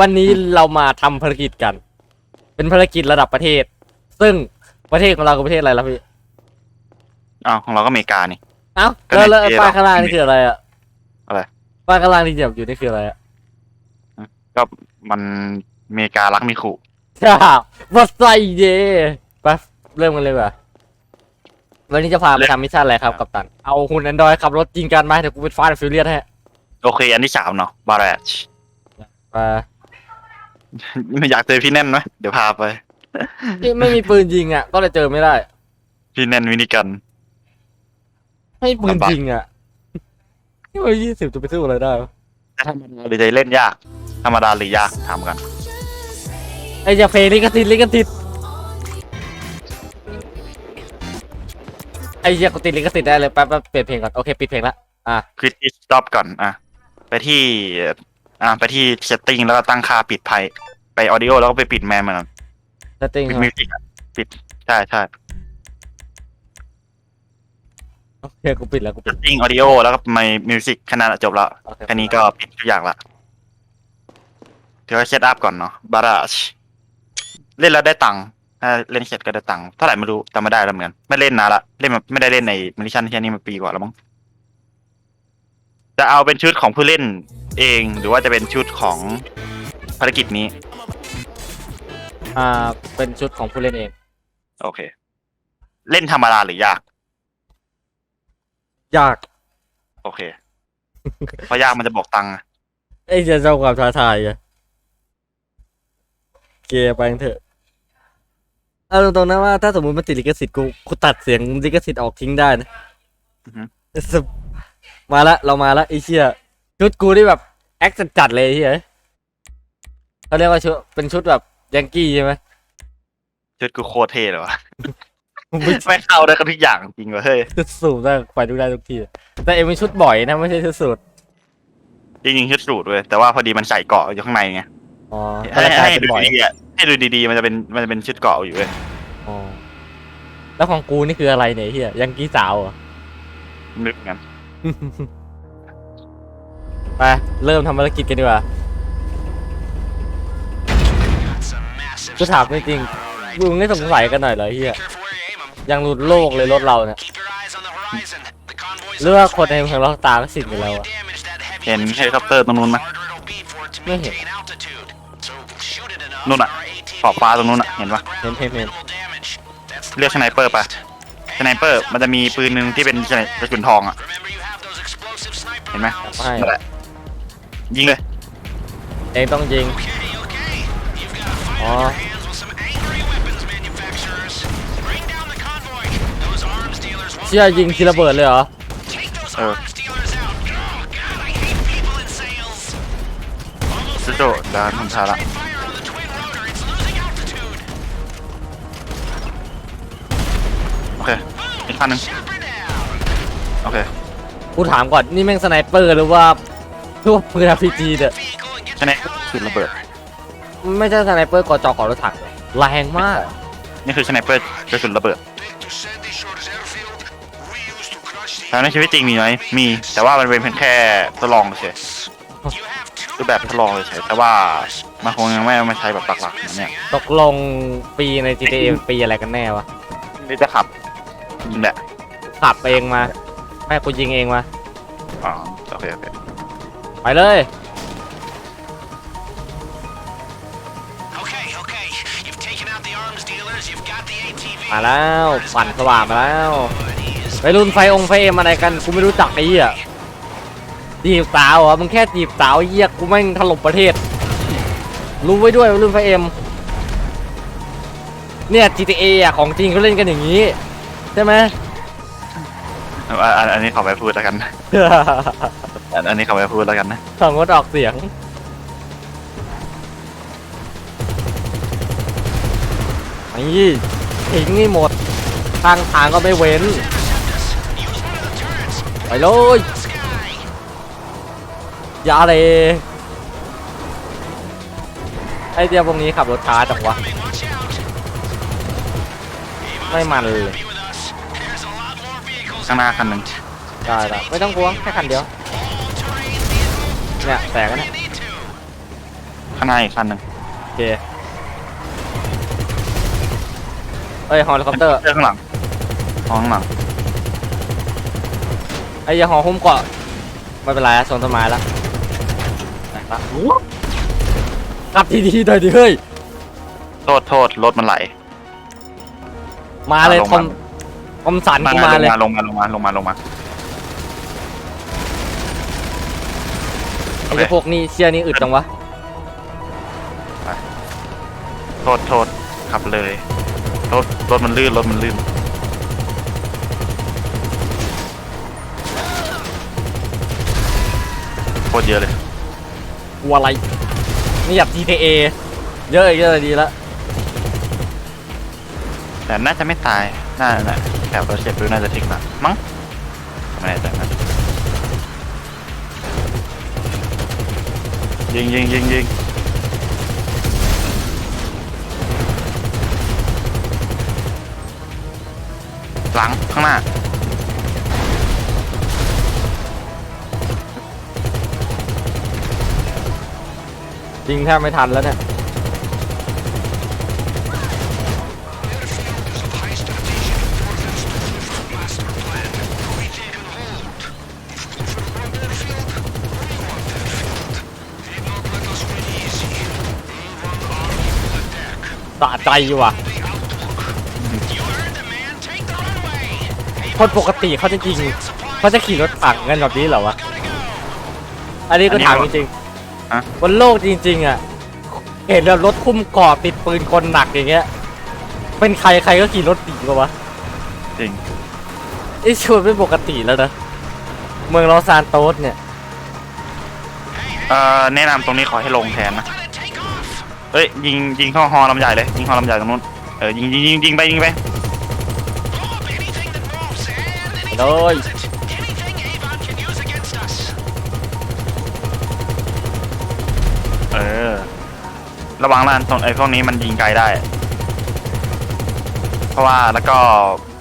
วันนี้เรามาทำภารกิจกัน เป็นภารกิจระดับประเทศ ซึ่งประเทศของเราคือประเทศอะไรล่ะพี่อ้าวของเราก็อเมริกานี่ เอ้าก็แล้วแล้วในเอป้ายหรอข้างล่างนี่คืออะไรอะอะไร ป้ายข้างล่างที่เหยียบอยู่นี่คืออะไรอะ ก็มันอเมริการักมิคุจ้าวัสไซเย่ไปเริ่มกันเลยว่ะวันนี้จะพาไปทำมิชชั่นอะไรครับ กัปตัน เอาหุ่นแอนดรอยขับรถยิงกันไหมเดี๋ยวกูเป็นฟาดฟิวเลียสให้โอเค อันที่สามเนาะบาร์แรชไปไม่ อยากเจอพี่แน่นไหมเดี๋ยวพาไป ที่ไม่มีปืนยิงอะ ก็เลยเจอไม่ได้ พี่แน่นวินิกัน ไม่มีปืนยิงอะนี่มันยี่สิบจะไปสู้อะไรได้วะธรรมดาหรือจะเล่นยาก ธรรมดาหรือยากถามกัน ไอ้จะเพลงลิขสิทธิ์ลิขสิทธิ์ไอ้เหี้ยกูติดลิขสิทธิ์ได้เลยแป๊บแป๊บเปลี่ยนเพลงก่อน โอเค ปิดเพลงละอะคลิกที่สต็อปก่อน อะ ไปที่ อะไปที่ setting แล้วก็ตั้งค่าปิดไพไป audio แล้วก็ไปปิดแมนมันเซตติ้งปิดมิวสิกปิดใช่ใช่ โอเคกูปิดแล้วกูปิด setting audio แล้วก็ไม่มิวสิกแค่นั้นอะจบละโอเค แค่นี้ก็ปิดทุกอย่างละเดี๋ยวเซตอัพก่อนเนาะบาราชเล่นแล้วได้ตังค์ถ้าเล่นเสร็จก็ได้ตังค์เท่าไหร่ไม่รู้จำไม่ได้แล้วเหมือนกันไม่เล่นนานละเล่นมาไม่ได้เล่นในมิชชั่นแค่นี้มาปีกว่าแล้วมั้งจะเอาเป็นชุดของผู้เล่น เองหรือว่าจะเป็นชุดของภารกิจนี้ อ่า เป็นชุดของผู้เล่นเอง โอเค เล่นธรรมดาหรือยาก ยาก โอเค เพราะยากมันจะบอกตังค์อะไอ้เจะเจ้าความท้าทายอะเกย์ไปกันเถอะเอาตรงๆนะว่าถ้าสมมติมันติดลิขสิทธิ์กูกูตัดเสียงลิขสิทธิ์ออกทิ้งได้นะอือฮึสบมาละเรามาละไอ้เชี่ย ชุดกูนี่แบบแอคจัดๆเลยไอ้เฮียเขาเรียกว่าชุดเป็นชุดแบบยังกี้ใช่ไหมชุดกูโคตรเท่เลยวะไม่เข้าได้กับทุกอย่างจริงวะเฮ้ยชุดสูทได้ไปทุกได้ทุกที่แต่เอ็มเป็นชุดบ่อยนะไม่ใช่ชุดสูทจริงๆชุดสูทเว้ยแต่ว่าพอดีมันใส่เกราะอยู่ข้างในไงอ๋อให้ก็เลยกลายให้เป็นดูบ่อยดีๆอะให้ดูดีๆมันจะเป็นมันจะเป็นชุดเกราะอยู่เว้ยอ๋อแล้วของกูนี่คืออะไรเนี่ยไอ้เฮียยังกี้สาวเหรอนึกงั้น ไป เริ่มทำภารกิจกันดีกว่าจะถามจริงๆมึงไม่สงสัยกันหน่อยเหรอไอ้เฮียยังหลุดโลกเลยรถเราเนี่ยหรือว่าคนในเมืองเราตาก็สิทธิ์กันแล้วอะเห็นเฮลิคอปเตอร์ตรงนู้นไหมไม่เห็นนู่นอะขอบฟ้าตรงนู้นอะเห็นปะเห็นเห็นเห็นเรียกสไนเปอร์ปะสไนเปอร์มันจะมีปืนหนึ่งที่เป็นกระสุนทองอะเห็นไหมไม่นั่นแหละ ยิงเลย เองต้องยิงอ๋อเชื่อยิงทีระเบิดเลยเหรอเออสุดโดดานทำทาละโอเค อีกขั้นหนึ่งโอเค กูถามก่อน นี่แม่งสไนเปอร์หรือว่า พวกปืนอาร์พีจีเนี่ยใช่ไหมสุดระเบิด ไม่ใช่สไนเปอร์กอจอกอรถถังเหรอแรงมาก นี่คือสไนเปอร์กระสุนระเบิดแล้วในชีวิตจริงมีไหมมี แต่ว่ามันเป็นเพียงแค่ทดลองเฉยรูปแบบทดลองเฉยแต่ว่ามันคงยังไม่เอามาใช้แบบหลักๆนะเนี่ยตกลงปีใน GTA ปีอะไรกันแน่วะนี่จะขับยิงแหละขับเองมาแม่กูยิงเองมาอ๋อโอเคโอเค ไปเลย มาแล้วปั่นสว่างมาแล้วไปรุ่นไฟองค์ไฟเอ็มอะไรกันกูไม่รู้จักไอ้เหี้ยจีบสาวเหรอมึงแค่จีบสาวไอ้เหี้ยกูแม่งถล่มประเทศ รู้ไว้ด้วยว่ารุ่นไฟเอ็มเนี่ย GTA อะของจริงเขาเล่นกันอย่างนี้ ใช่ไหม อะอันอันนี้ขอไปพูดแล้วกันอันอันนี้ขอไปพูดแล้วกันนะสองงดออกเสียง นี่ทิ้งนี่หมด ทางทางก็ไม่เว้น ไปเลย อย่าเลย ไอเดียพวกนี้ขับรถช้าจังวะ ไม่มันเลย ข้างหน้าคันหนึ่งได้ได้ไม่ต้องกลัวแค่คันเดียวเนี่ยแตกแล้วเนี่ยข้างหน้าอีกคันหนึ่งโอเคเอ้ยฮอลิคอปเตอร์เจอข้างหลังมองข้างหลังไอ้ยาหอหุ้มเกาะไม่เป็นไรอะโซนต้นไม้แล้วไปละกลับทีๆหน่อยดิเฮ้ยโทษโทษรถมันไหลมาเลยลงทอม ทอมสันกูมาเลย ลงมาลงมาลงมาลงมาไอ้พวกนี้เชียนี่อึดจังวะ โทษโทษขับเลยรถรถมันลื่นรถมันลื่นโคตรเยอะเลย กลัวอะไร นี่อยาก GTA เยอะเยอะดีแล้วแต่น่าจะไม่ตาย น่าน่าแถวรถเจ็บด้วยน่าจะทิ้งละมั้งไม่แน่ใจนะยิงยิงยิงยิงหลัง ข้างหน้าจริงแทบไม่ทันแล้วเนี่ย ใจว่ะคนปกติเขาจะจริงเขาจะขี่รถถังกันแบบนี้เหรอวะ อันนี้ก็ถามจริงฮะๆบนโลกจริง ๆ อะ เห็นแบบรถคุ้มเกาะติดปืนคนหนักอย่างเงี้ย เป็นใครใครก็ขี่รถตีปะวะจริง ไอ้ชวนเป็นปกติแล้วนะ เมืองลอสซานโตสเนี่ย เอ่อแนะนำตรงนี้ขอให้ลงแทนนะ เอ้ยยิงยิงเข้าฮอลำใหญ่เลยยิงฮอลำใหญ่ตรงนู้นเออยิงยิงยิงยิงไปยิงไปเลย เออ ระวังล้านตรงไอ้พวกนี้มันยิงไกลได้ เพราะว่าแล้วก็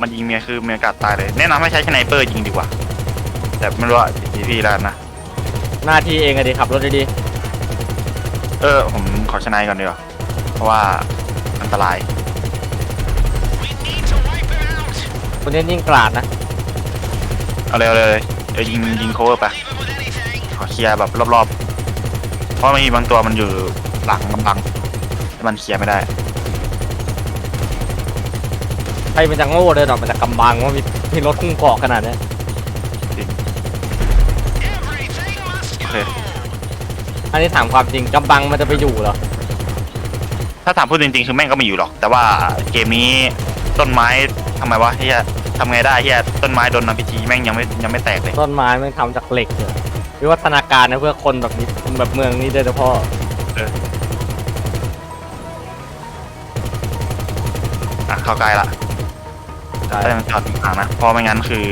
มันยิงเมียคือเมียอากาศตายเลยแนะนำให้ใช้สไนเปอร์ยิงดีกว่า แต่ไม่รู้ว่าทีพี่แล้วกันนะ หน้าที่เองอะดิขับรถดี เออ ผมขอชนะก่อนดีกว่าเพราะว่าอันตรายๆคนนี้ยิ่งกลาดนะ เอาเลยเอาเลยเดี๋ยวยิงยิงโคเวอร์ไปขอเคลียร์แบบรอบๆ เพราะมันมีบางตัวมันอยู่หลังกำลังมันเคลียร์ไม่ได้ ใครมันจะโง่เดินออกมาจากกำบังว่ามีมีรถคุ้มเกาะขนาดเนี้ยโอเค อันนี้ถามความจริงกำบังมันจะไปอยู่เหรอ ถ้าถามพูดจริงๆคือแม่งก็ไม่อยู่หรอก แต่ว่าเกมนี้ต้นไม้ทำไมวะเฮียทำไงได้เฮียต้นไม้โดนน้ำพิจีแม่งยังไม่ยังไม่แตกเลยต้นไม้มันทำจากเหล็กเหรอวิวัฒนาการนะเพื่อคนแบบนี้แบบเมืองนี้โดยเฉพาะอะเข้าใกล้ละใช่ได้มันจอดห่างนะเพราะไม่งั้นคือ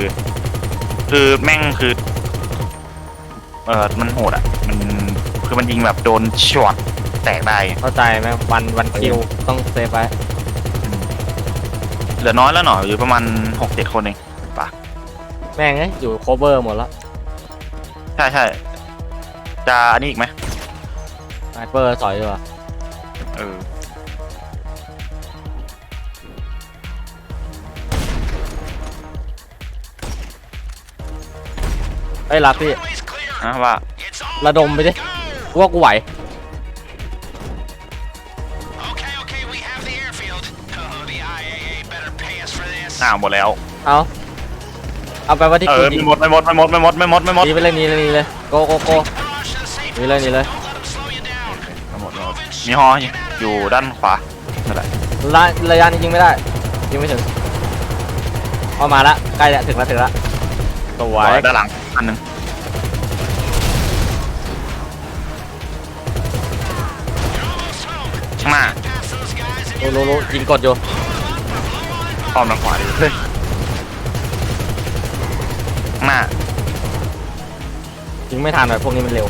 คือแม่งคือ เออมันโหดอะ มัน คือมันยิงแบบโดนช็อตแตกได้ เข้าใจไหมวันวันคิวต้องเซฟไว้เหลือน้อยแล้วหน่อยอยู่ประมาณหกเจ็ดคนเองแม่งเอ้ยอยู่โคเวอร์หมดแล้วใช่ใช่จะอันนี้อีกไหมไนเปอร์สอยดีกว่าเออไอ้ยรับพี่ นะว่าระดมไปดิ กูว่ากูไหว Okay, okay, we have the airfield. Oh, the IAA better pay us for this. อ้าวหมดแล้ว เอาเอาไปว่าที่เอกูอยิไม่งหมดไม่หมดไม่หมดไม่หมดไม่หมดไม่หมดหนีไปเลยหนีเลยหนีเลยโกโกโก Barrage to the safe หนีเลยหนีเลย Don't let them slow you down. ไม่หมดไม่หมดมีฮออยู่ด้านขวานั่นแหละระระยะนี้ยิงไม่ได้ยิงไม่ถึงเอามาละใกล้แล้วถึงแล้วถึงแล้วสวยด้านหลังอันหนึ่ง those guys and รู้รู้รู้ยิงกดอยู่อ้อมด้านขวาดิเลยข้างหน้ายิงไม่ทันเลยพวกนี้มันเร็ว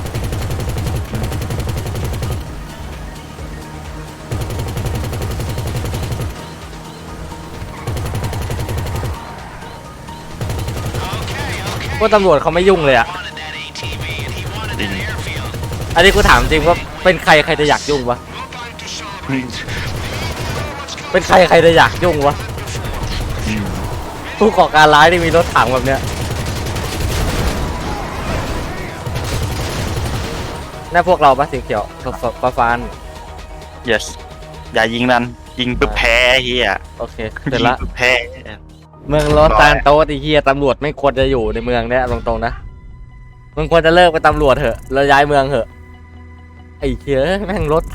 Okay, okay. พวกตำรวจเขาไม่ยุ่งเลยอะ Wanted that ATV and he wanted that airfield. อันนี้กูถามจริงว่า When เป็นใครใครจะอยากยุ่งวะ เป็นใครใครจะอยากยุ่งวะผู้ก่อการร้ายที่มีรถถังแบบเนี้ยน่าพวกเราปะสีเขียวฟ้าฟ้าฟ้า yes อย่ายิงนั้นยิงปุ๊บแพ้เฮียโอเคเสร็จละยิงปุ๊บแพ้เมืองโลซานโตสไอ้เฮียตำรวจไม่ควรจะอยู่ในเมืองเนี้ยตรงๆนะมึงควรจะเลิกเป็นตำรวจเถอะแล้วย้ายเมืองเถอะไอ้เหี้ยแม่งรถถัง